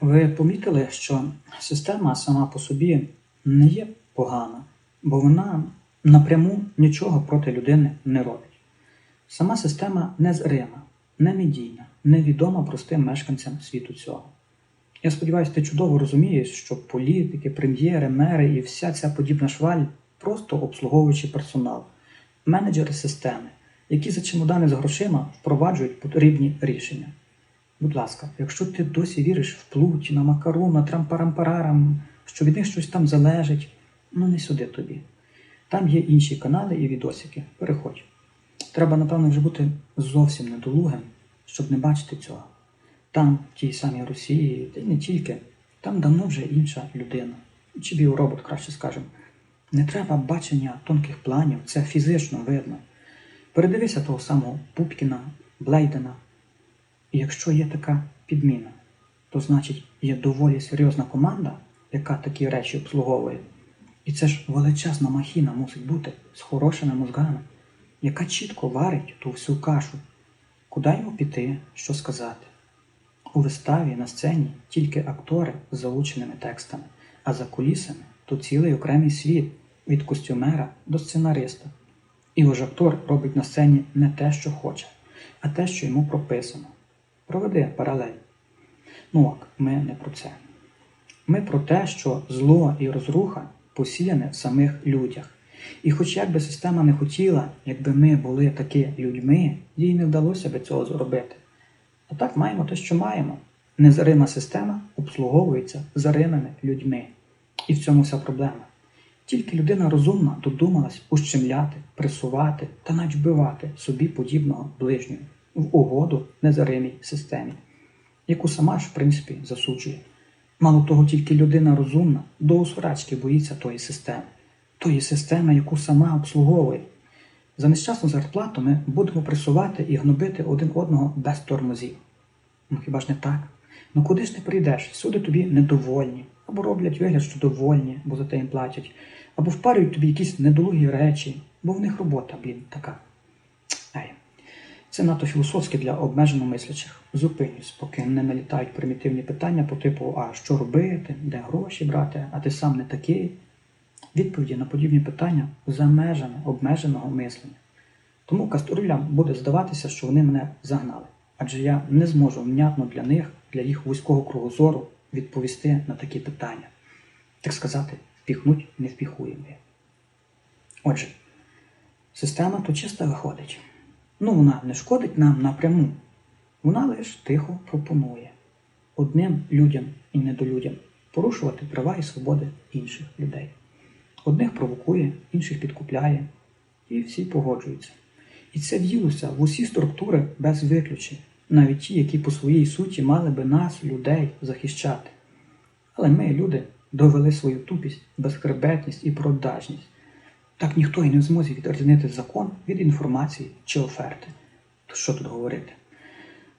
Ви помітили, що система сама по собі не є погана, бо вона напряму нічого проти людини не робить. Сама система незрима, немедійна, невідома простим мешканцям світу цього. Я сподіваюся, ти чудово розумієш, що політики, прем'єри, мери і вся ця подібна шваль просто обслуговуючий персонал, менеджери системи, які за чемодани з грошима впроваджують потрібні рішення. Будь ласка, якщо ти досі віриш в плуті, на макару, на трампарампарарам, що від них щось там залежить, ну не сюди тобі. Там є інші канали і відосики. Переходь. Треба, напевно, вже бути зовсім недолугим, щоб не бачити цього. Там, в тій самій Росії, та й не тільки, там давно вже інша людина. Чи біоробот, краще скажемо. Не треба бачення тонких планів, це фізично видно. Передивися того самого Пупкіна, Блейдена. І якщо є така підміна, то значить є доволі серйозна команда, яка такі речі обслуговує. І це ж величезна махіна мусить бути з хорошими мозгами, яка чітко варить ту всю кашу. Куди йому піти, що сказати? У виставі на сцені тільки актори з заученими текстами, а за кулісами то цілий окремий світ від костюмера до сценариста. І ось актор робить на сцені не те, що хоче, а те, що йому прописано. Проведи паралель. Ну ок, ми не про це. Ми про те, що зло і розруха посіяне в самих людях. І хоч як би система не хотіла, якби ми були таки людьми, їй не вдалося би цього зробити. А так маємо те, що маємо. Незарима система обслуговується заримими людьми. І в цьому вся проблема. Тільки людина розумна додумалась ущемляти, пресувати та навіть вбивати собі подібного ближнього в угоду незаримій системі, яку сама ж, в принципі, засуджує. Мало того, тільки людина розумна до осурачки боїться тої системи, тої системи, яку сама обслуговує. За нещасну зарплату ми будемо пресувати і гнобити один одного без тормозів. Ну хіба ж не так? Ну куди ж ти прийдеш? Всюди тобі недовольні, або роблять вигляд, що довольні, бо за те їм платять, або впарюють тобі якісь недолугі речі, бо в них робота, блін, така. Це надто філософське для обмежено мислячих. Зупинюсь, поки не налітають примітивні питання по типу, а що робити, де гроші брати, а ти сам не такий. Відповіді на подібні питання за межами обмеженого мислення. Тому каструлям буде здаватися, що вони мене загнали, адже я не зможу внятно для них, для їх вузького кругозору відповісти на такі питання. Так сказати, впіхнуть не впіхуємо. Отже, система то чиста виходить. Ну, вона не шкодить нам напряму. Вона лише тихо пропонує одним людям і недолюдям порушувати права і свободи інших людей. Одних провокує, інших підкупляє, і всі погоджуються. І це в'їлося в усі структури без виключень, навіть ті, які по своїй суті мали би нас, людей, захищати. Але ми, люди, довели свою тупість, безхребетність і продажність. Так ніхто і не в змозі відрізнити закон від інформації чи оферти. То що тут говорити?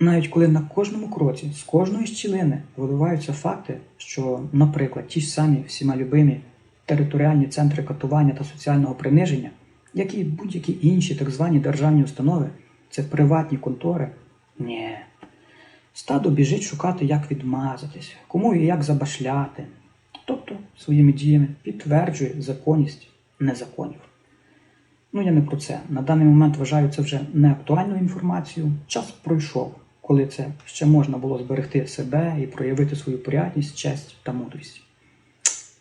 Навіть коли на кожному кроці, з кожної щілини виливаються факти, що, наприклад, ті ж самі всіма любимі територіальні центри катування та соціального приниження, як і будь-які інші так звані державні установи, це приватні контори. Ні. Стадо біжить шукати, як відмазатись, кому і як забашляти. Тобто своїми діями підтверджує законність незаконів. Ну, я не про це. На даний момент вважаю це вже не актуальною інформацією. Час пройшов, коли це ще можна було зберегти себе і проявити свою порядність, честь та мудрість.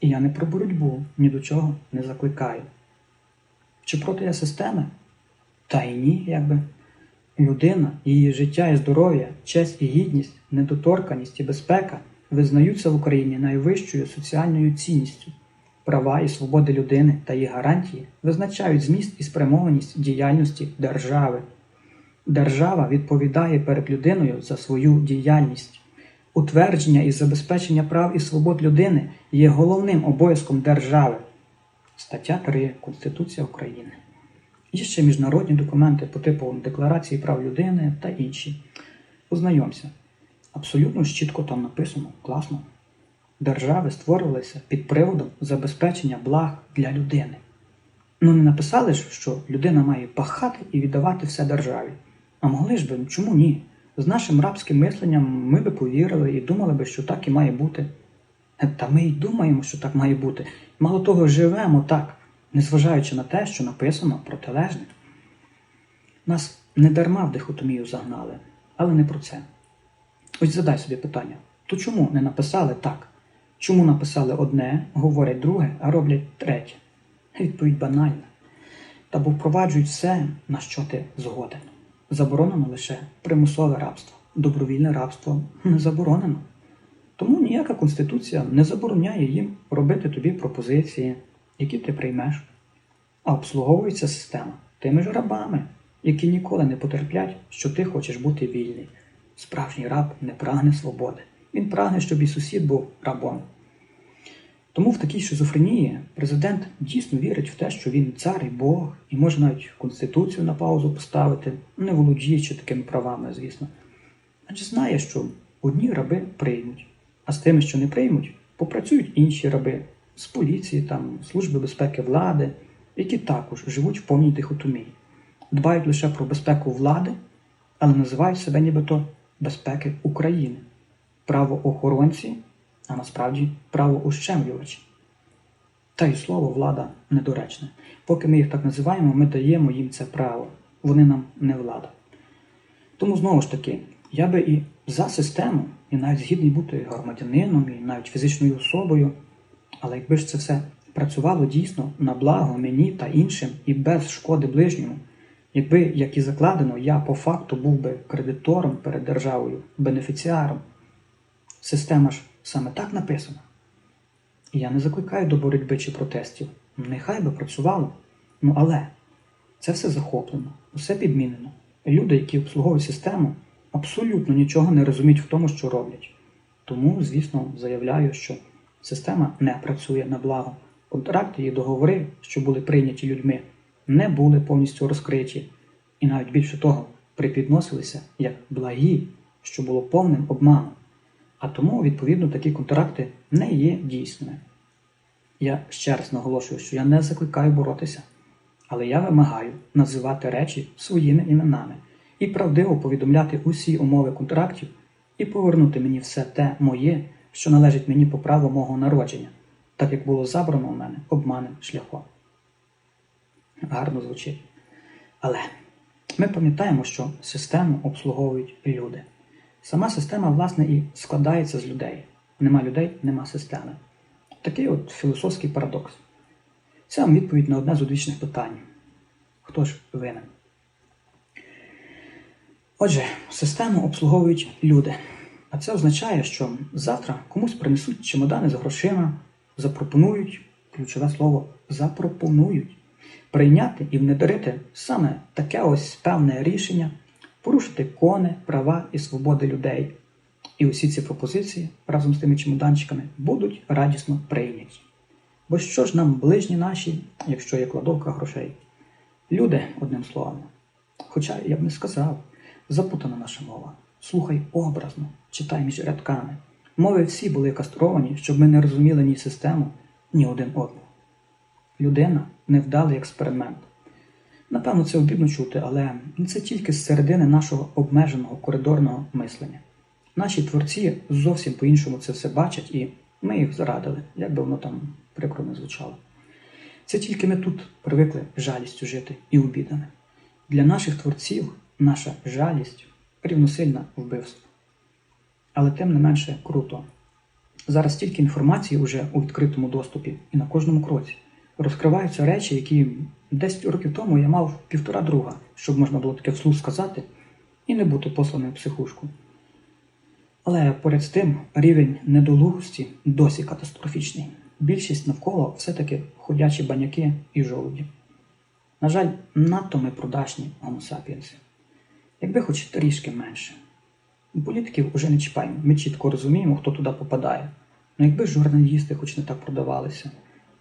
І я не про боротьбу ні до чого не закликаю. Чи проти я системи? Та й ні, якби. Людина, її життя і здоров'я, честь і гідність, недоторканість і безпека визнаються в Україні найвищою соціальною цінністю. Права і свободи людини та її гарантії визначають зміст і спрямованість діяльності держави. Держава відповідає перед людиною за свою діяльність. Утвердження і забезпечення прав і свобод людини є головним обов'язком держави. Стаття 3 Конституція України. Є ще міжнародні документи по типу Декларації прав людини та інші. Ознайомся. Абсолютно чітко там написано, класно. Держави створювалися під приводом забезпечення благ для людини. Ну не написали ж, що людина має пахати і віддавати все державі. А могли ж би, чому ні? З нашим рабським мисленням ми би повірили і думали би, що так і має бути. Е, Та ми й думаємо, що так має бути. Мало того, живемо так, незважаючи на те, що написано протилежне. Нас не дарма в дихотомію загнали, але не про це. Ось задай собі питання: то чому не написали так? Чому написали одне, говорять друге, а роблять третє? Відповідь банальна. Та бо впроваджують все, на що ти згоден. Заборонено лише примусове рабство. Добровільне рабство не заборонено. Тому ніяка конституція не забороняє їм робити тобі пропозиції, які ти приймеш. А обслуговується система тими ж рабами, які ніколи не потерплять, що ти хочеш бути вільний. Справжній раб не прагне свободи. Він прагне, щоб і сусід був рабом. Тому в такій шизофренії президент дійсно вірить в те, що він цар і Бог, і може навіть конституцію на паузу поставити, не володіючи такими правами, звісно. Адже знає, що одні раби приймуть, а з тими, що не приймуть, попрацюють інші раби з поліції, там, Служби безпеки влади, які також живуть в повній дихотомії, дбають лише про безпеку влади, але називають себе нібито безпеки України, правоохоронці, а насправді правоущемлювачі. Та й слово влада недоречне. Поки ми їх так називаємо, ми даємо їм це право. Вони нам не влада. Тому знову ж таки, я би і за систему, і навіть згідний бути громадянином, і навіть фізичною особою, але якби ж це все працювало дійсно на благо мені та іншим і без шкоди ближньому, якби, як і закладено, я по факту був би кредитором перед державою, бенефіціаром, система ж саме так написана. І я не закликаю до боротьби чи протестів. Нехай би працювало. Ну але це все захоплено, усе підмінено. Люди, які обслуговують систему, абсолютно нічого не розуміють в тому, що роблять. Тому, звісно, заявляю, що система не працює на благо. Контракти і договори, що були прийняті людьми, не були повністю розкриті, і навіть більше того, припідносилися як благі, що було повним обманом. А тому, відповідно, такі контракти не є дійсними. Я ще раз наголошую, що я не закликаю боротися, але я вимагаю називати речі своїми іменами і правдиво повідомляти усі умови контрактів і повернути мені все те моє, що належить мені по праву мого народження, так як було забрано у мене обманним шляхом. Гарно звучить. Але ми пам'ятаємо, що систему обслуговують люди. Сама система, власне, і складається з людей. Нема людей, нема системи. Такий от філософський парадокс. Це вам відповідь на одне з одвічних питань. Хто ж винен? Отже, систему обслуговують люди. А це означає, що завтра комусь принесуть чемодани з грошима, запропонують, ключове слово, запропонують прийняти і внедрити саме таке ось певне рішення, порушити кони, права і свободи людей. І усі ці пропозиції разом з тими чемоданчиками будуть радісно прийняті. Бо що ж нам ближні наші, якщо є кладовка грошей? Люди, одним словом. Хоча я б не сказав, запутана наша мова. Слухай образно, читай між рядками. Мови всі були кастровані, щоб ми не розуміли ні систему, ні один одного. Людина невдалий експеримент. Напевно, це обідно чути, але це тільки з середини нашого обмеженого коридорного мислення. Наші творці зовсім по-іншому це все бачать, і ми їх зрадили, як би воно там прикро не звучало. Це тільки ми тут привикли жалістю жити і обідами. Для наших творців наша жалість рівносильна вбивство. Але тим не менше круто. Зараз стільки інформації вже у відкритому доступі і на кожному кроці. Розкриваються речі, які 10 років тому я мав півтора друга, щоб можна було таке вслух сказати і не бути посланим в психушку. Але поряд з тим рівень недолугості досі катастрофічний. Більшість навколо все-таки ходячі баняки і жолуді. На жаль, надто ми продажні гомосапіенси. Якби хоч трішки менше. Політиків уже не чіпаємо, ми чітко розуміємо, хто туди попадає. Ну якби журналісти хоч не так продавалися,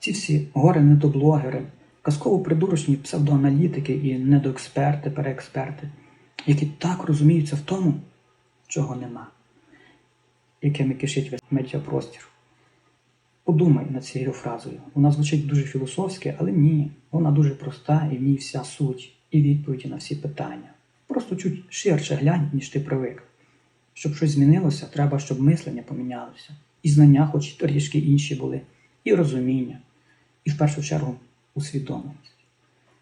ці всі горе недоблогери, казково-придурочні псевдоаналітики і недоексперти, переексперти, які так розуміються в тому, чого нема якими кишить весь медіапростір. Подумай над цією фразою. Вона звучить дуже філософськи, але ні, вона дуже проста і в ній вся суть і відповіді на всі питання. Просто чуть ширше глянь, ніж ти привик. Щоб щось змінилося, треба, щоб мислення помінялося. І знання, хоч трішки інші були, і розуміння, в першу чергу усвідомленість.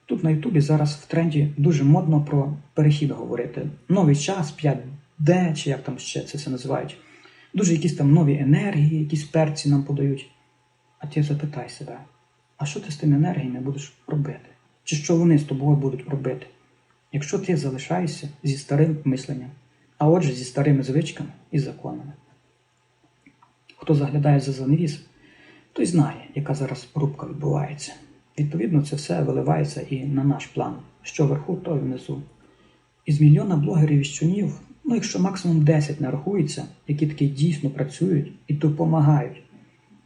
Тут на Ютубі зараз в тренді дуже модно про перехід говорити. Новий час, 5D, чи як там ще це все називають. Дуже якісь там нові енергії, якісь перці нам подають. А ти запитай себе, а що ти з тими енергіями будеш робити? Чи що вони з тобою будуть робити? Якщо ти залишаєшся зі старим мисленням, а отже зі старими звичками і законами. Хто заглядає за занавіс, той знає, яка зараз рубка відбувається. Відповідно, це все виливається і на наш план, що вверху, то й внизу. Із мільйона блогерів і щунів, ну якщо максимум 10 нарахується, які таки дійсно працюють і допомагають,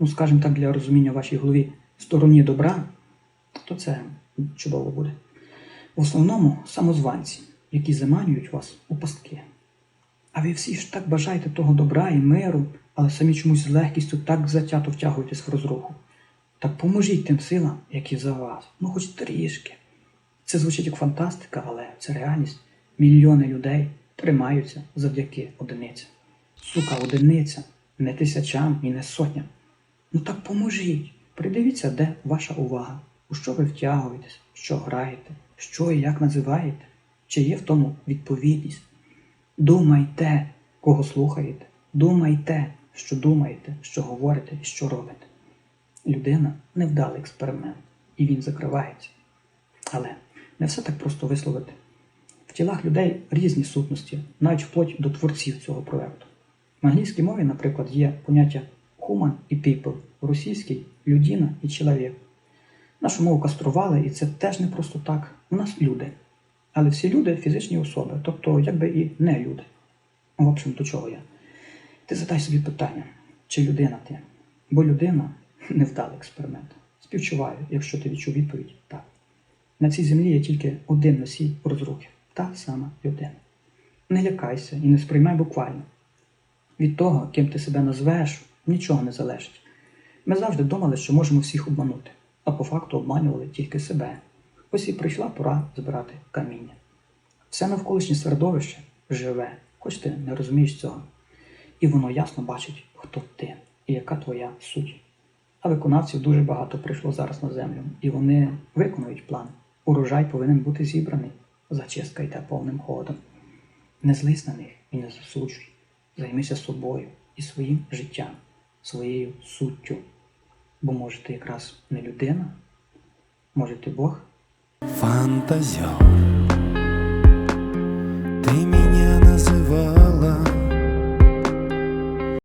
ну скажімо так, для розуміння в вашій голові стороні добра, то це чудово буде. В основному самозванці, які заманюють вас у пастки. А ви всі ж так бажаєте того добра і миру, але самі чомусь з легкістю так затято втягуєтесь в розруху. Так поможіть тим силам, які за вас, ну хоч трішки. Це звучить як фантастика, але це реальність. Мільйони людей тримаються завдяки одиницям. Сука, одиниця, не тисячам і не сотням. Ну так поможіть. Придивіться, де ваша увага, у що ви втягуєтесь, що граєте, що і як називаєте, чи є в тому відповідність. Думайте, кого слухаєте, думайте, що думаєте, що говорите і що робите. Людина невдалий експеримент, і він закривається. Але не все так просто висловити. В тілах людей різні сутності, навіть вплоть до творців цього проекту. В англійській мові, наприклад, є поняття human і people, в російській людина і чоловік. Нашу мову кастрували, і це теж не просто так. У нас люди. Але всі люди фізичні особи, тобто якби і не люди. В общем, до чого я? Ти задай собі питання, чи людина ти? Бо людина невдалий експеримент. Співчуваю, якщо ти відчув відповідь так. На цій землі є тільки один носій розрухи та сама людина. Не лякайся і не сприймай буквально. Від того, ким ти себе назвеш, нічого не залежить. Ми завжди думали, що можемо всіх обманути, а по факту обманювали тільки себе. Ось і прийшла пора збирати каміння. Все навколишнє середовище живе, хоч ти не розумієш цього. І воно ясно бачить, хто ти і яка твоя суть. А виконавців дуже багато прийшло зараз на землю, і вони виконують план. Урожай повинен бути зібраний. Зачистка йде повним ходом. Не злись на них і не засуджуй. Займися собою і своїм життям, своєю суттю. Бо може ти якраз не людина, може ти Бог. Фантазер. Ты меня называла